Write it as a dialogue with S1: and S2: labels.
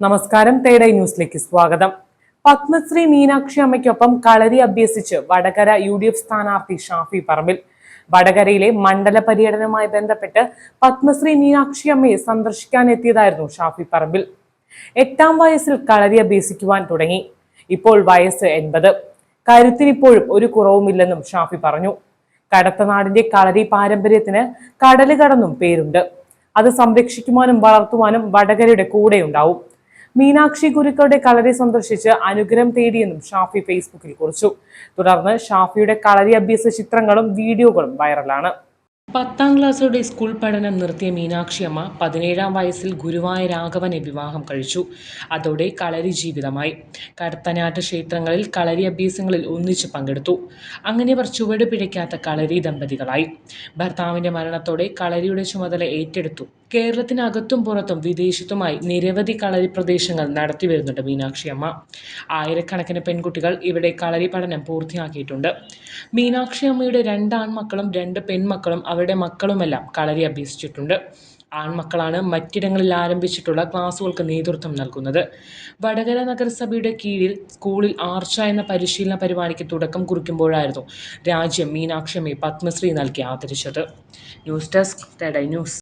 S1: നമസ്കാരം തേടൈ ന്യൂസിലേക്ക് സ്വാഗതം. പത്മശ്രീ മീനാക്ഷി അമ്മയ്ക്കൊപ്പം കളരി അഭ്യസിച്ച് വടകര യു ഡി എഫ് സ്ഥാനാർത്ഥി ഷാഫി പറമ്പിൽ. വടകരയിലെ മണ്ഡല പര്യടനവുമായി ബന്ധപ്പെട്ട് പത്മശ്രീ മീനാക്ഷി അമ്മയെ സന്ദർശിക്കാൻ എത്തിയതായിരുന്നു ഷാഫി പറമ്പിൽ. എട്ടാം വയസ്സിൽ കളരി അഭ്യസിക്കുവാൻ തുടങ്ങി. ഇപ്പോൾ വയസ്സ് എൺപത്. കരുത്തിനിപ്പോഴും ഒരു കുറവുമില്ലെന്നും ഷാഫി പറഞ്ഞു. കടത്തനാടിന്റെ കളരി പാരമ്പര്യത്തിന് കടൽ കടന്നും പേരുണ്ട്. അത് സംരക്ഷിക്കുവാനും വളർത്തുവാനും വടകരയുടെ കൂടെയുണ്ടാവും. മീനാക്ഷി ഗുരുക്കളുടെ കളരി സന്ദർശിച്ച് അനുഗ്രഹം തേടിയെന്നും ഷാഫി ഫേസ്ബുക്കിൽ കുറിച്ചു. തുടർന്ന് ഷാഫിയുടെ കളരി അഭ്യസ ചിത്രങ്ങളും വീഡിയോകളും വൈറലാണ്. പത്താം ക്ലാസ്സിലൂടെ സ്കൂൾ പഠനം നിർത്തിയ മീനാക്ഷിയമ്മ പതിനേഴാം വയസ്സിൽ ഗുരുവായ രാഘവനെ വിവാഹം കഴിച്ചു. അതോടെ കളരി ജീവിതമായി. കടത്തനാട്ട് ക്ഷേത്രങ്ങളിൽ കളരി അഭ്യാസങ്ങളിൽ ഒന്നിച്ച് പങ്കെടുത്തു. അങ്ങനെ അവർ ചുവട് പിഴയ്ക്കാത്ത കളരി ദമ്പതികളായി. ഭർത്താവിന്റെ മരണത്തോടെ കളരിയുടെ ചുമതല ഏറ്റെടുത്തു. കേരളത്തിനകത്തും പുറത്തും വിദേശത്തുമായി നിരവധി കളരി പ്രദേശങ്ങൾ നടത്തി വരുന്നുണ്ട് മീനാക്ഷിയമ്മ ആയിരക്കണക്കിന് പെൺകുട്ടികൾ ഇവിടെ കളരി പഠനം പൂർത്തിയാക്കിയിട്ടുണ്ട്. മീനാക്ഷി അമ്മയുടെ രണ്ട് ആൺമക്കളും രണ്ട് പെൺമക്കളും അവരുടെ മക്കളുമെല്ലാം കളരി അഭ്യസിച്ചിട്ടുണ്ട്. ആൺമക്കളാണ് മറ്റിടങ്ങളിൽ ആരംഭിച്ചിട്ടുള്ള ക്ലാസുകൾക്ക് നേതൃത്വം നൽകുന്നത്. വടകര നഗരസഭയുടെ കീഴിൽ സ്കൂളിൽ ആർച്ച എന്ന പരിശീലന പരിപാടിക്ക് തുടക്കം കുറിക്കുമ്പോഴായിരുന്നു രാജ്യം മീനാക്ഷമ്മയെ പത്മശ്രീ നൽകി ആദരിച്ചത്. ന്യൂസ് ഡെസ്ക് ടെഡൈ ന്യൂസ്.